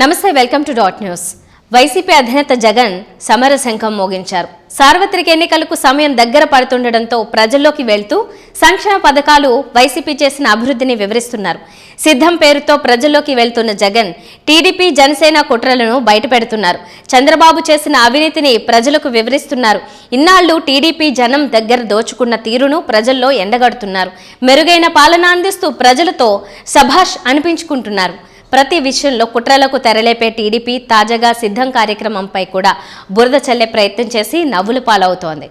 నమస్తే welcome to dot news. YCP అధినేత జగన్ సమర శంఖం మోగించారు. సార్వత్రిక ఎన్నికలకు సమయం దగ్గర పడుతుండటంతో ప్రజల్లోకి వెళ్తూ సంక్షేమ పథకాలు వైసీపీ చేసిన అభివృద్ధిని వివరిస్తున్నారు. సిద్ధం పేరుతో ప్రజల్లోకి వెళ్తున్న జగన్ టీడీపీ జనసేన కుట్రలను బయటపెడుతున్నారు. చంద్రబాబు చేసిన అవినీతిని ప్రజలకు వివరిస్తున్నారు. ఇన్నాళ్ళు టీడీపీ జనం దగ్గర దోచుకున్న తీరును ప్రజల్లో ఎండగడుతున్నారు. మెరుగైన పాలన అందిస్తూ ప్రజలతో సభాష్ అనిపించుకుంటున్నారు. ప్రతి విషయంలో కుట్రలకు తెరలేపే టీడీపీ తాజాగా సిద్ధం కార్యక్రమంపై కూడా బురద చల్లే ప్రయత్నం చేసి నవ్వులు పాలవుతోంది.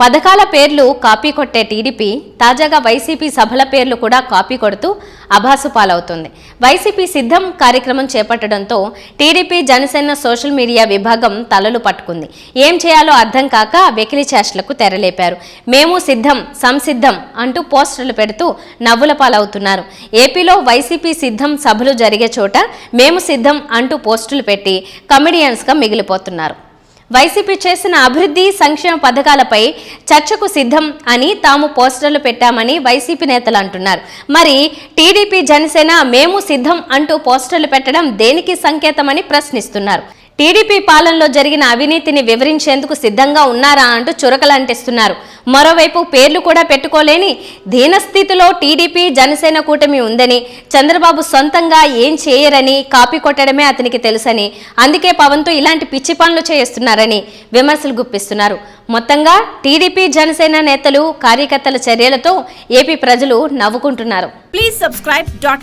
పథకాల పేర్లు కాపీ కొట్టే టీడీపీ తాజాగా వైసీపీ సభల పేర్లు కూడా కాపీ కొడుతూ అభాసు పాలవుతుంది. వైసీపీ సిద్ధం కార్యక్రమం చేపట్టడంతో టీడీపీ జనసేన సోషల్ మీడియా విభాగం తలలు పట్టుకుంది. ఏం చేయాలో అర్థం కాక వెకిలి చేష్టలకు తెరలేపారు. మేము సిద్ధం సంసిద్ధం అంటూ పోస్టర్లు పెడుతూ నవ్వుల పాలవుతున్నారు. ఏపీలో వైసీపీ సిద్ధం సభలు జరిగే చోట మేము సిద్ధం అంటూ పోస్టులు పెట్టి కమెడియన్స్గా మిగిలిపోతున్నారు. వైసీపీ చేసిన అభివృద్ధి సంక్షేమ పథకాలపై చర్చకు సిద్ధం అని తాము పోస్టర్లు పెట్టామని వైసీపీ నేతలు అంటున్నారు. మరి టీడీపీ జనసేన మేము సిద్ధం అంటూ పోస్టర్లు పెట్టడం దేనికి సంకేతమని ప్రశ్నిస్తున్నారు. టీడీపీ పాలనలో జరిగిన అవినీతిని వివరించేందుకు సిద్ధంగా ఉన్నారా అంటూ చురకలంటిస్తున్నారు. మరోవైపు పేర్లు కూడా పెట్టుకోలేని దీనస్థితిలో టీడీపీ జనసేన కూటమి ఉందని చంద్రబాబు సొంతంగా ఏం చేయరని కాపీ కొట్టడమే అతనికి తెలుసని అందుకే పవన్తో ఇలాంటి పిచ్చి పనులు చేస్తున్నారని విమర్శలు గుప్పిస్తున్నారు. మొత్తంగా టీడీపీ జనసేన నేతలు కార్యకర్తల చర్యలతో ఏపీ ప్రజలు నవ్వుకుంటున్నారు. Please subscribe dot